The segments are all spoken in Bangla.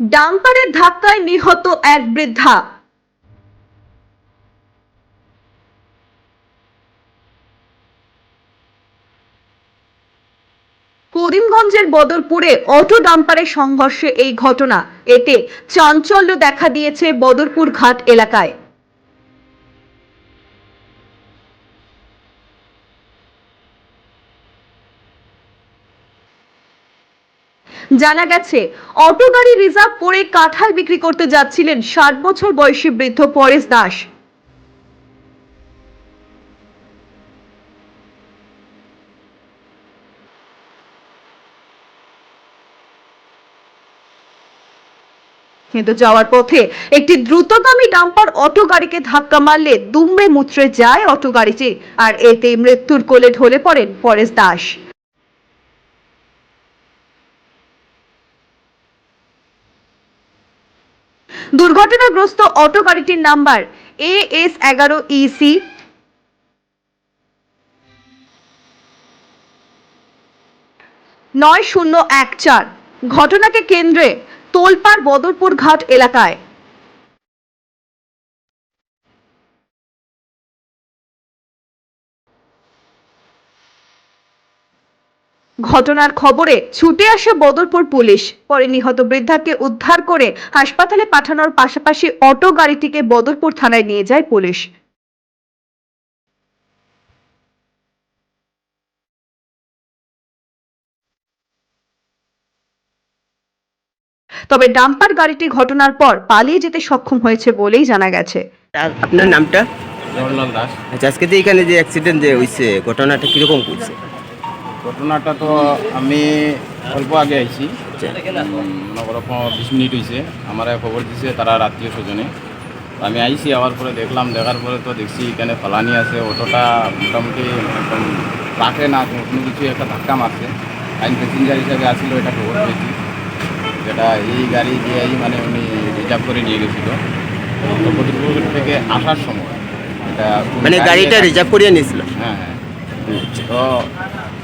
ডাম্পারের ধাক্কায় নিহত এক বৃদ্ধা। করিমগঞ্জের বদরপুরে অটো ডাম্পারের সংঘর্ষে এই ঘটনা। এতে চাঞ্চল্য দেখা দিয়েছে বদরপুর ঘাট এলাকায়। জানা গেছে, অটো গাড়ি রিজার্ভ করে কাঁঠাল বিক্রি করতে যাচ্ছিলেন ষাট বছর বয়সী বৃদ্ধ পরেশ দাস। কিন্তু যাওয়ার পথে একটি দ্রুতগামী ডাম্পার অটো গাড়িকে ধাক্কা মারলে দুমড়ে মুচড়ে যায় অটো গাড়িটি, আর এতে মৃত্যুর কোলে ঢলে পড়েন পরেশ দাস। দুর্ঘটনাগ্রস্ত অটো গাড়িটির নাম্বার এ এস এগারো ইসি নয় শূন্য এক চার। ঘটনাকে কেন্দ্রে তোলপাড় বদরপুর ঘাট এলাকায়। ঘটনার খবরে ছুটে আসে বদরপুর পুলিশ। পরে নিহত বৃদ্ধাকে উদ্ধার করে হাসপাতালে পাঠানোর পাশাপাশি অটো গাড়িটিকে বদরপুর থানায় নিয়ে যায় পুলিশ। তবে ডাম্পার গাড়িটি ঘটনার পর পালিয়ে যেতে সক্ষম হয়েছে বলেই জানা গেছে। আপনার নামটা? দাস। আচ্ছা আজকে যে এখানে যে অ্যাক্সিডেন্ট যে হয়েছে ঘটনাটা কীরকম করছে ঘটনাটা তো আমি অল্প আগে আইছি। নগরকম বিশ মিনিট হয়েছে আমার খবর দিছে তারা রাত্রিও স্বজনে। আমি আইছি আবার পরে দেখলাম দেখার পরে তো দেখছি এখানে ফালানি আছে অটোটা মোটামুটি একদম রাখে না কোনো কিছু একটা ধাক্কা মারছে। আইন প্যাসেঞ্জার হিসাবে আসছিল এটা খবর পেয়েছি। যেটা এই গাড়ি দিয়েই মানে উনি রিজার্ভ করে নিয়ে গেছিল। থেকে আসার সময় এটা মানে গাড়িটা রিজার্ভ করিয়ে নিয়েছিল? হ্যাঁ হ্যাঁ। তো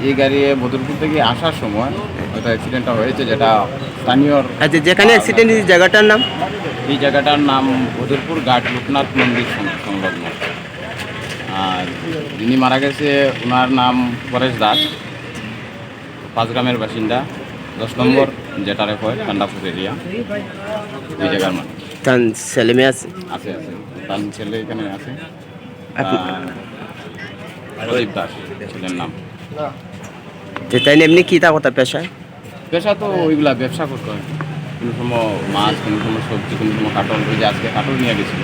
এই গাড়ি বদরপুর থেকে আসার সময় হয়তো অ্যাক্সিডেন্টটা হয়েছে যেটা স্থানীয় আচ্ছা যেখানে অ্যাক্সিডেন্ট হয়েছে জায়গাটার নাম? এই জায়গাটার নাম বদরপুর ঘাট লোকনাথ মন্দির সংলগ্ন। আর যিনি মারা গেছে ওনার নাম পরেশ দাস। পাঁচগ্রামের বাসিন্দা। দশ নম্বর যেটারে কয় কান্ডাপুর এরিয়া ওই জায়গার মানে তার ছেলে মেয়ে আছে? আছে আছে। তার ছেলে এখানে আছে। প্রদীপ দাস ছেলের নাম। যে তাই এমনি কি তা কথা পেশায় পেশা তো ওইগুলা ব্যবসা করতে হয়। কোনো সময় মাছ কোনো সময় সবজি কোনো সময় কাটল ওই যে আজকে কাটল নিয়ে গেছিল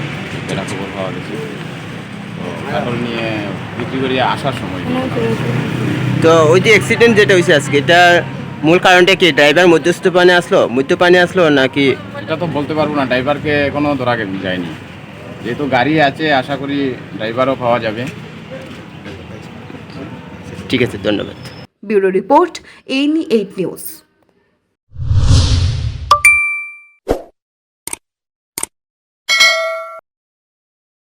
যেটা খবর পাওয়া গেছে। তো কাটল নিয়ে বিক্রি করে আসার সময়। তো ওই যে অ্যাক্সিডেন্ট যেটা হয়েছে আজকে এটা মূল কারণটা কি? ড্রাইভার মধ্যস্থপানে আসলো মধ্যপানে আসলো নাকি? এটা তো বলতে পারব না ড্রাইভারকে এখনও ধরা যায়নি। যেহেতু গাড়ি আছে আশা করি ড্রাইভারও পাওয়া যাবে। ঠিক আছে ধন্যবাদ। Bureau report NE eight news.